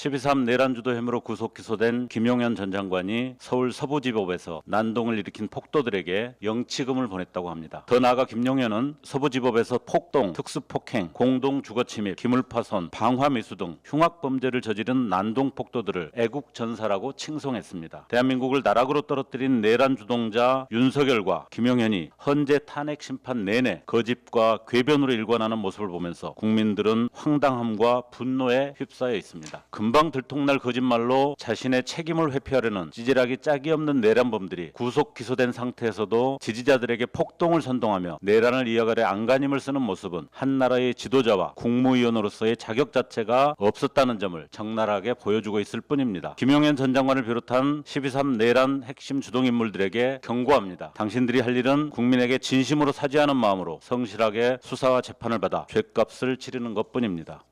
12.3 내란주도 혐의로 구속 기소된 김용현 전 장관이 서울 서부지법에서 난동을 일으킨 폭도들에게 영치금을 보냈다고 합니다. 더 나아가 김용현은 서부지법에서 폭동, 특수폭행, 공동주거침입, 기물파손, 방화미수 등 흉악범죄를 저지른 난동폭도들을 애국전사라고 칭송했습니다. 대한민국을 나락으로 떨어뜨린 내란 주동자 윤석열과 김용현이 헌재 탄핵 심판 내내 거짓과 궤변으로 일관하는 모습을 보면서 국민들은 황당함과 분노에 휩싸여 있습니다. 금방 들통날 거짓말로 자신의 책임을 회피하려는 찌질하기 짝이 없는 내란범들이 구속 기소된 상태에서도 지지자들에게 폭동을 선동하며 내란을 이어가려 안간힘을 쓰는 모습은 한 나라의 지도자와 국무위원으로서의 자격 자체가 없었다는 점을 적나라하게 보여주고 있을 뿐입니다. 김용현 전 장관을 비롯한 12.3 내란 핵심 주동 인물들에게 경고합니다. 당신들이 할 일은 국민에게 진심으로 사죄하는 마음으로 성실하게 수사와 재판을 받아 죗값을 치르는 것뿐입니다.